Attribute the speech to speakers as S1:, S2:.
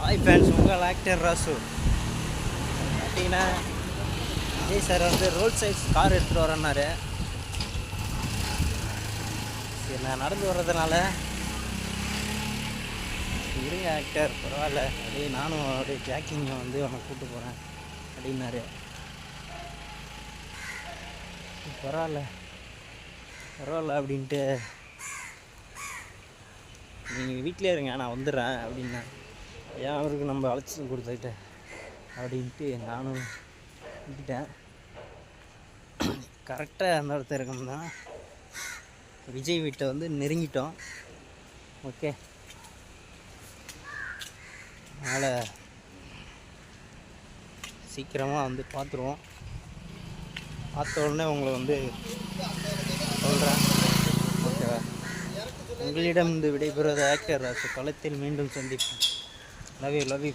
S1: Hi fans உங்கள் actor Rasu. பார்த்தீங்கன்னா Vijay sir வந்து ரோட் சைஸ் கார் எடுத்துகிட்டு வரேன்னாரு சரி நான் நடந்து வர்றதுனால இருங்க ஆக்டர் பரவாயில்ல. அப்படியே நானும் அப்படியே ஜாக்கிங்கை வந்து அவனை கூப்பிட்டு போகிறேன் அப்படின்னாரு. பரவாயில்ல பரவாயில்ல அப்படின்ட்டு நீங்கள் வீட்டிலே இருங்க நான் வந்துடுறேன் அப்படின்னா ஏன் அவருக்கு நம்ம அழைச்சி கொடுத்துக்கிட்ட அப்படின்ட்டு நானும் விட்டுட்டேன். கரெக்டாக அந்த இடத்த இருக்கோம்னா விஜய் வீட்டை வந்து நெருங்கிட்டோம். ஓகே. அதனால் சீக்கிரமாக வந்து பார்த்துருவோம். பார்த்த உடனே உங்களை வந்து சொல்கிறேன் ஓகேவா? உங்களிடம் இந்த விடைபெறுவது ஆக்டர் ராசு களத்தில் மீண்டும் சந்திப்பேன் Love you, love you.